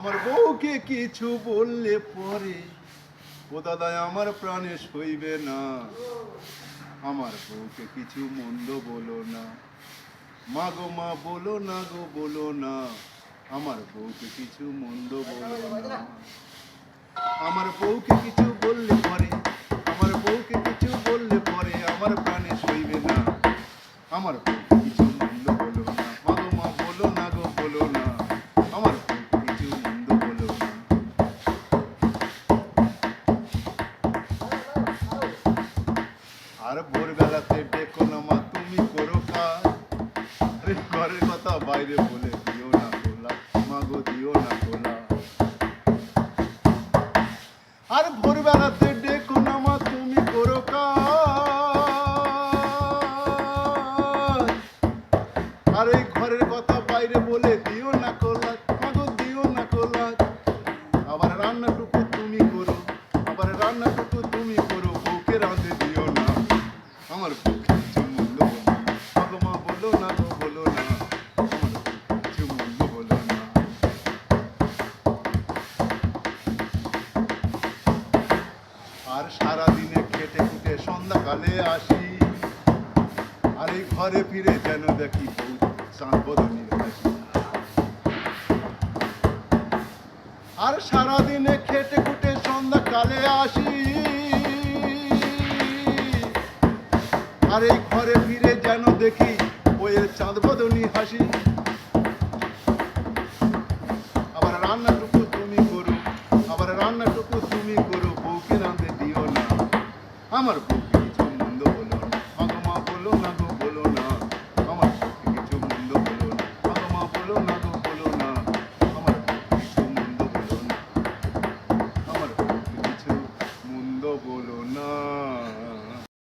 আমার বউকে কিছু বললে পরে, ও দাদাই আমার প্রাণে সইবে না। আমার বউকে কিছু মন্দ বলো না। মা গো, মা, বলো না গো, বলো না। আমার বউকে কিছু মন্দ বলো না। আমার বউকে কিছু বললে পরে, আমার বউকে কিছু বললে পরে, আমার প্রাণে সইবে না। আমার বউকে আর ভোরবেলাতে ডেকো না মা তুমি করো কাজ। আরে, ঘরের কথা বাইরে বলে দিও না গোলা মা গো দিও না গোলা আর ভোরবেলাতে ডেকো না মা তুমি করো কাজ। আর এই ঘরের কথা বাইরে বলে দিও না কোলা মা গো দিও না কোলা আবার রান্নাটুকু তুমি করো, আবার রান্নাটুকু আর সারা দিনে খেটে খুটে সন্ধ্যাকালে আসি। আর এই ঘরে ফিরে যেন দেখি আর সারা দিনে খেটে খুটে সন্ধ্যাকালে আসি। আর এই ঘরে ফিরে যেন দেখি বইয়ের চাঁদ বদনি হাসি। আবার রান্নাটুকু তুমি করো, আবার রান্নাটুকু তুমি করো, বউকে রাঁধে দিও না। আমার বউকে কিছু মন্দ বলো না। মা বলো না গো।